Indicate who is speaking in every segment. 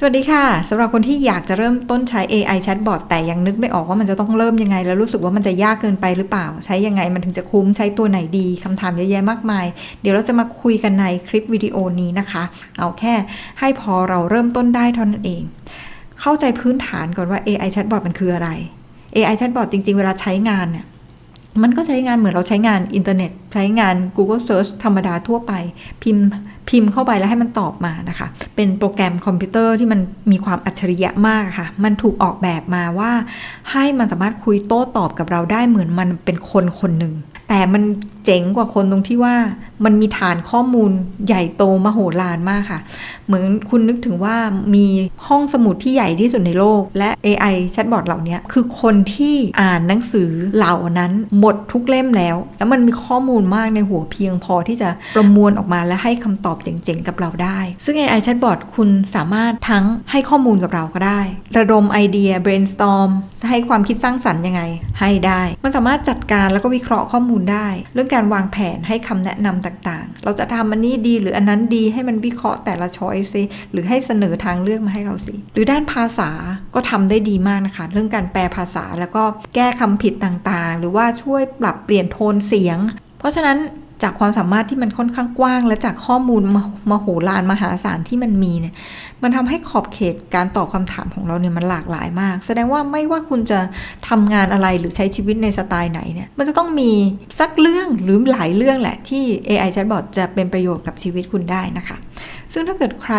Speaker 1: สวัสดีค่ะสำหรับคนที่อยากจะเริ่มต้นใช้ AI chatbot แต่ยังนึกไม่ออกว่ามันจะต้องเริ่มยังไง แล้วรู้สึกว่ามันจะยากเกินไปหรือเปล่า ใช้ยังไงมันถึงจะคุ้มใช้ตัวไหนดีคำถามเยอะแยะมากมาย เดี๋ยวเราจะมาคุยกันในคลิปวิดีโอนี้นะคะ เอาแค่ให้พอเราเริ่มต้นได้เท่านั้นเอง เข้าใจพื้นฐานก่อนว่า AI chatbot มันคืออะไร AI chatbot จริง ๆ เวลาใช้งานเนี่ย มันก็ใช้งานเหมือนเราใช้งานอินเทอร์เน็ต ใช้งาน Google Search ธรรมดาทั่วไป พิมพ์พิมพ์เข้าไปแล้วให้มันตอบมานะคะ เป็นโปรแกรมคอมพิวเตอร์ที่มันมีความอัจฉริยะมากค่ะ มันถูกออกแบบมาว่า ให้มันสามารถคุยโต้ตอบกับเราได้เหมือนมันเป็นคนคนหนึ่ง แต่มันเจ๋งกว่าคนตรงที่ว่ามันมีฐานข้อมูลใหญ่โตมโหฬารมากค่ะ เหมือนคุณนึกถึงว่ามีห้องสมุดที่ใหญ่ที่สุดในโลก และ AI แชทบอทเหล่านี้คือคนที่อ่านหนังสือเหล่านั้นหมดทุกเล่มแล้ว แล้วมันมีข้อมูลมากในหัวเพียงพอที่จะประมวลออกมาและให้คำตอบเจ๋งๆกับเราได้ ซึ่ง AI แชทบอทคุณสามารถทั้งให้ข้อมูลกับเราก็ได้ ระดมไอเดีย brainstorm ให้ความคิดสร้างสรรค์ยังไง ให้ได้ มันสามารถจัดการแล้วก็วิเคราะห์ข้อมูลได้ เรื่องการวางแผนให้คำแนะนำต่างๆ เราจะทำอันนี้ดีหรืออันนั้นดีให้มันวิเคราะห์แต่ละช้อยสิหรือให้เสนอทางเลือกมาให้เราสิ หรือด้านภาษาก็ทำได้ดีมากนะคะ เรื่องการแปลภาษาแล้วก็แก้คำผิดต่างๆ หรือว่าช่วยปรับเปลี่ยนโทนเสียง เพราะฉะนั้น จากความสามารถที่มันค่อนข้างกว้าง และจากข้อมูลมโหฬารมหาศาลที่มันมีเนี่ยมันทำให้ขอบเขตการตอบคำถามของเราเนี่ยมันหลากหลายมาก แสดงว่าไม่ว่าคุณจะทำงานอะไรหรือใช้ชีวิตในสไตล์ไหนเนี่ยมันจะต้องมีสักเรื่องหรือหลายเรื่องแหละที่ AI chatbot จะเป็นประโยชน์กับชีวิตคุณได้นะคะ ซึ่งถ้าเกิดใคร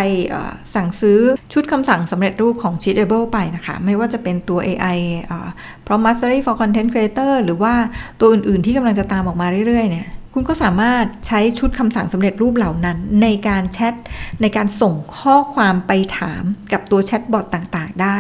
Speaker 1: สั่งซื้อชุดคำสั่งสำเร็จรูปของ Cheatable ไปนะคะ ไม่ว่าจะเป็นตัว AI Prompt Mastery for Content Creator หรือว่าตัวอื่นๆที่กำลังจะตามออกมาเรื่อยๆเนี่ย คุณก็สามารถใช้ชุดคำสั่งสำเร็จรูปเหล่านั้น ในการแชทในการส่งข้อความไปถามกับตัวแชทบอทต่างๆ ได้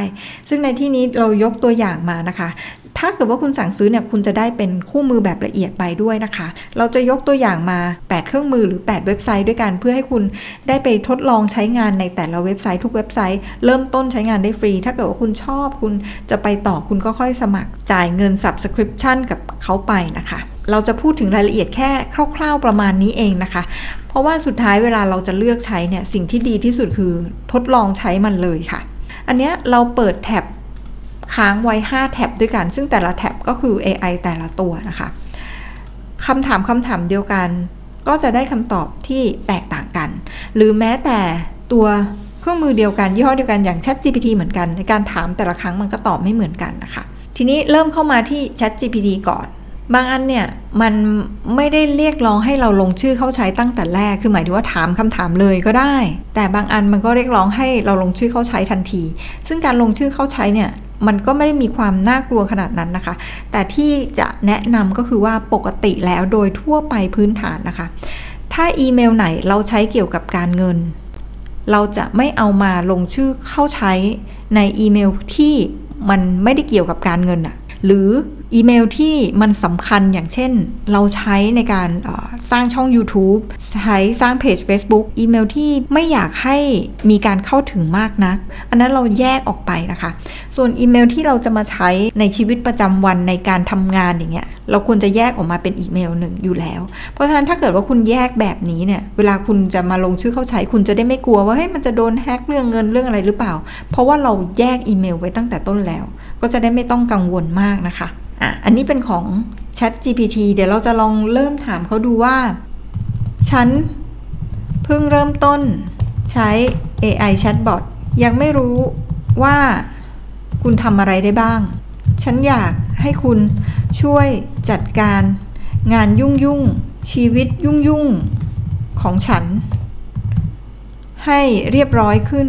Speaker 1: ซึ่งในที่นี้เรายกตัวอย่างมานะคะ ถ้าเกิดว่าคุณสั่งซื้อเนี่ยคุณจะได้เป็นคู่มือแบบละเอียดไปด้วยนะคะ เราจะยกตัวอย่างมา 8 เครื่องมือหรือ 8 เว็บไซต์ด้วยกัน เพื่อให้คุณได้ไปทดลองใช้งานในแต่ละเว็บไซต์ทุกเว็บไซต์ เริ่มต้นใช้งานได้ฟรี ถ้าเกิดว่าคุณชอบคุณจะไปต่อคุณก็ค่อยสมัครจ่ายเงิน subscription กับเขาไปนะคะ เราจะพูดถึงรายละเอียดแค่คร่าว ๆประมาณนี้เองนะคะ เพราะว่าสุดท้ายเวลาเราจะเลือกใช้เนี่ยสิ่งที่ดีที่สุดคือทดลองใช้มันเลยค่ะ อันนี้เราเปิดแท็บค้างไว้ 5 แท็บด้วยกัน ซึ่งแต่ละแท็บก็คือ AI แต่ละตัวนะคะคำถามคำถามเดียวกัน ก็จะได้คำตอบที่แตกต่างกัน หรือแม้แต่ตัวเครื่องมือเดียวกันยี่ห้อเดียวกันอย่าง Chat GPT เหมือนกันในการถามแต่ละครั้งมันก็ตอบไม่เหมือนกันนะคะ ทีนี้เริ่มเข้ามาที่ Chat GPT ก่อน บางอันเนี่ยมันไม่ได้เรียกร้องให้เราลงชื่อเข้าใช้ตั้งแต่แรก คือหมายถึงว่าถามคำถามเลยก็ได้ แต่บางอันมันก็เรียกร้องให้เราลงชื่อเข้าใช้ทันที ซึ่งการลงชื่อเข้าใช้เนี่ยมันก็ไม่ได้มีความน่ากลัวขนาดนั้นนะคะ แต่ที่จะแนะนำก็คือว่าปกติแล้วโดยทั่วไปพื้นฐานนะคะ ถ้าอีเมลไหนเราใช้เกี่ยวกับการเงิน เราจะไม่เอามาลงชื่อเข้าใช้ในอีเมลที่มันไม่ได้เกี่ยวกับการเงินอะหรือ อีเมลที่มันสำคัญอย่างเช่น เราใช้ในการสร้างช่อง YouTube ใช้สร้างเพจ Facebook อีเมลที่ไม่อยากให้มีการเข้าถึงมากนัก อันนั้นเราแยกออกไปนะคะ ส่วนอีเมลที่เราจะมาใช้ในชีวิตประจำวันในการทำงานอย่างเงี้ยเราควรจะแยกออกมาเป็นอีเมลหนึ่งอยู่แล้ว เพราะฉะนั้นถ้าเกิดว่าคุณแยกแบบนี้เนี่ย เวลาคุณจะมาลงชื่อเข้าใช้ คุณจะได้ไม่กลัวว่าเฮ้ยมันจะโดนแฮกเรื่องเงินเรื่องอะไรหรือเปล่า เพราะว่าเราแยกอีเมลไว้ตั้งแต่ต้นแล้ว ก็จะได้ไม่ต้องกังวลมากนะคะ อะอันนี้เป็นของ Chat GPT เดี๋ยวเราจะลองเริ่มถามเขาดูว่า ฉันเพิ่งเริ่มต้นใช้ AI Chatbot ยังไม่รู้ว่าคุณทำอะไรได้บ้าง ฉันอยากให้คุณช่วยจัดการงานยุ่งยุ่งชีวิตยุ่งยุ่งของฉัน ให้เรียบร้อยขึ้น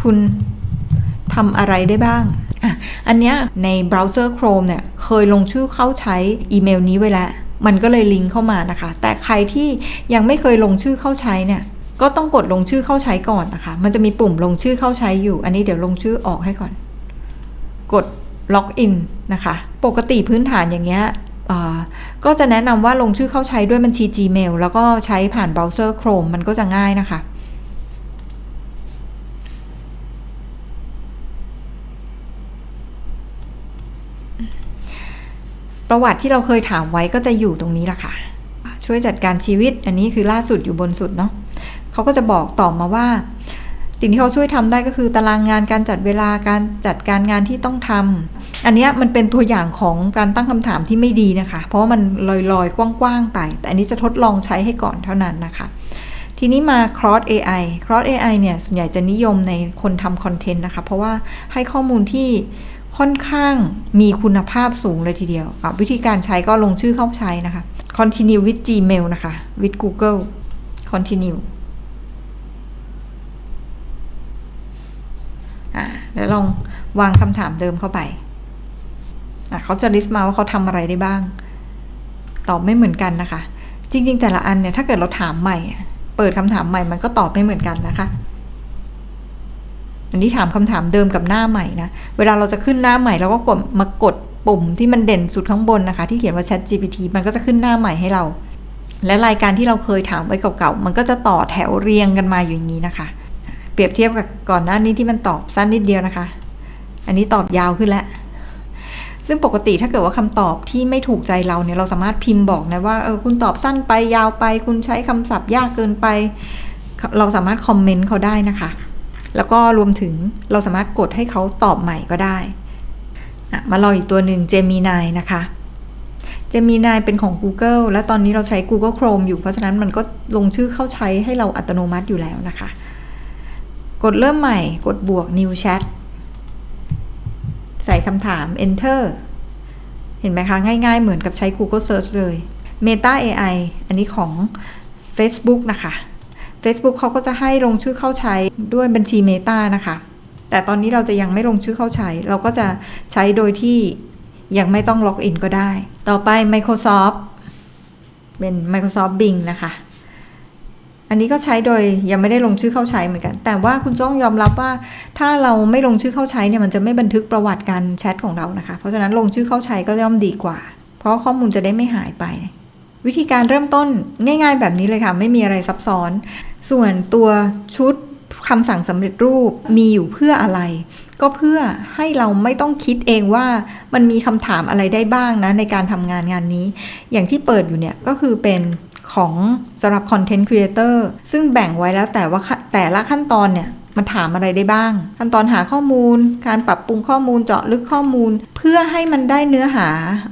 Speaker 1: คุณทำอะไรได้บ้าง อันเนี้ยในเบราว์เซอร์ Chrome เนี่ยเคยลงชื่อเข้าใช้อีเมลนี้ไว้แล้ว มันก็เลยลิงก์เข้ามานะคะ แต่ใครที่ยังไม่เคยลงชื่อเข้าใช้เนี่ยก็ต้องกดลงชื่อเข้าใช้ก่อนนะคะ มันจะมีปุ่มลงชื่อเข้าใช้อยู่ อันนี้เดี๋ยวลงชื่อออกให้ก่อน กดล็อกอินนะคะ ปกติพื้นฐานอย่างเงี้ยก็จะแนะนำว่าลงชื่อเข้าใช้ด้วยบัญชี Gmail แล้วก็ใช้ผ่านเบราว์เซอร์ Chrome มันก็จะง่ายนะคะ ประวัติที่เราเคยถามไว้ก็จะอยู่ตรงนี้แหละค่ะ ช่วยจัดการชีวิตอันนี้คือล่าสุดอยู่บนสุดเนาะเขาก็จะบอกต่อมาว่า สิ่งที่เขาช่วยทำได้ก็คือตารางงานการจัดเวลาการจัดการงานที่ต้องทำอันนี้มันเป็นตัวอย่างของการตั้งคำถามที่ไม่ดีนะคะ เพราะว่ามันลอยๆกว้างๆไป แต่อันนี้จะทดลองใช้ให้ก่อนเท่านั้นนะคะทีนี้มา cross AI cross AI เนี่ย ส่วนใหญ่จะนิยมในคนทำคอนเทนต์นะคะ เพราะว่าให้ข้อมูลที่ ค่อนข้างมีคุณภาพสูงเลยทีเดียววิธีการใช้ก็ลงชื่อเข้าใช้นะคะ continue with Gmail นะคะ with Google continue อะเดี๋ยวลองวางคำถามเดิมเข้าไปอะเขาจะลิสต์มาว่าเขาทำอะไรได้บ้าง ตอบไม่เหมือนกันนะคะ จริง ๆ แต่ละอันเนี่ย ถ้าเกิดเราถามใหม่ เปิดคำถามใหม่มันก็ตอบไม่เหมือนกันนะคะ อันนี้ถามคำถามเดิมกับหน้าใหม่นะ เวลาเราจะขึ้นหน้าใหม่เราก็กดมากดปุ่มที่มันเด่นสุดข้างบนนะคะ ที่เขียนว่า Chat GPT มันก็จะขึ้นหน้าใหม่ให้เรา และรายการที่เราเคยถามไว้เก่าๆ มันก็จะต่อแถวเรียงกันมาอยู่อย่างนี้นะคะ เปรียบเทียบกับก่อนหน้านี้ที่มันตอบสั้นนิดเดียวนะคะ อันนี้ตอบยาวขึ้นแล้วซึ่งปกติถ้าเกิดว่าคำตอบที่ไม่ถูกใจเราเนี่ยเราสามารถพิมพ์บอกนะว่าเออคุณตอบสั้นไปยาวไป คุณใช้คำศัพท์ยากเกินไป เราสามารถคอมเมนต์เขาได้นะคะ แล้วก็รวมถึงเราสามารถกดให้เขาตอบใหม่ก็ได้มาลองอีกตัวหนึ่ง Gemini นะคะ Gemini เป็นของ Google และตอนนี้เราใช้ Google Chrome อยู่เพราะฉะนั้นมันก็ลงชื่อเข้าใช้ให้เราอัตโนมัติอยู่แล้วนะคะ กดเริ่มใหม่กดบวก New Chat ใส่คำถาม Enter เห็นไหมคะ ง่ายๆเหมือนกับใช้ Google Search เลย Meta AI อันนี้ของ Facebook นะคะ Facebook เขาก็จะให้ลงชื่อเข้าใช้ด้วยบัญชี Meta นะคะ แต่ตอนนี้เราจะยังไม่ลงชื่อเข้าใช้ เราก็จะใช้โดยที่ยังไม่ต้องล็อกอินก็ได้ ต่อไป Microsoft เป็น Microsoft Bing นะคะ อันนี้ก็ใช้โดยยังไม่ได้ลงชื่อเข้าใช้เหมือนกัน แต่ว่าคุณต้องยอมรับว่าถ้าเราไม่ลงชื่อเข้าใช้เนี่ยมันจะไม่บันทึกประวัติการแชทของเรานะคะ เพราะฉะนั้นลงชื่อเข้าใช้ก็ย่อมดีกว่า เพราะข้อมูลจะได้ไม่หายไป วิธีการเริ่มต้นง่าย ๆ แบบนี้เลยค่ะ ไม่มีอะไรซับซ้อน ส่วนตัวชุดคำสั่งสำเร็จรูปมีอยู่เพื่ออะไร ก็เพื่อให้เราไม่ต้องคิดเองว่ามันมีคำถามอะไรได้บ้างนะในการทำงานงานนี้ อย่างที่เปิดอยู่เนี่ยก็คือเป็นของสำหรับคอนเทนต์ครีเอเตอร์ซึ่งแบ่งไว้แล้วแต่ว่าแต่ละขั้นตอนเนี่ย มันถามอะไรได้บ้าง ขั้นตอนหาข้อมูล การปรับปรุงข้อมูลเจาะลึกข้อมูล เพื่อให้มันได้เนื้อหา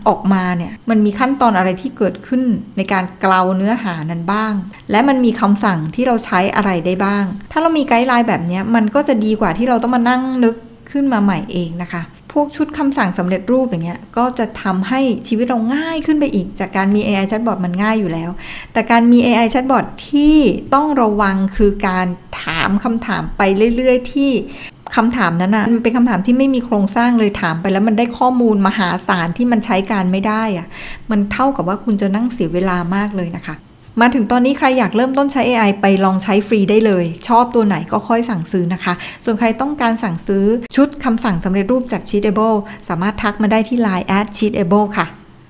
Speaker 1: ออกมาเนี่ยมันมีขั้นตอนอะไรที่เกิดขึ้นในการเกลาเนื้อหานั้นบ้าง และมันมีคำสั่งที่เราใช้อะไรได้บ้าง ถ้าเรามีไกด์ไลน์แบบนี้มันก็จะดีกว่าที่เราต้องมานั่งนึกขึ้นมาใหม่เองนะคะ พวกชุดคำสั่งสำเร็จรูปอย่างเงี้ยก็จะทำให้ชีวิตเราง่ายขึ้นไปอีก จากการมี AI chatbot มันง่ายอยู่แล้ว แต่การมี AI chatbot ที่ต้องระวังคือการถามคำถามไปเรื่อย ๆ ที่คำถามนั้นนะมันเป็นคำถามที่ไม่มีโครงสร้างเลยถามไปแล้วมันได้ข้อมูลมหาศาลที่มันใช้การไม่ได้อะมันเท่ากับว่าคุณจะนั่งเสียเวลามากเลยนะคะ มาถึงตอนนี้ใครอยากเริ่มต้นใช้ AI ไปลองใช้ฟรีได้เลย ชอบตัวไหนก็ค่อยสั่งซื้อนะคะ ส่วนใครต้องการสั่งซื้อชุดคำสั่งสำเร็จรูปจาก Cheatable สามารถทักมาได้ที่ Line at Cheatable ค่ะ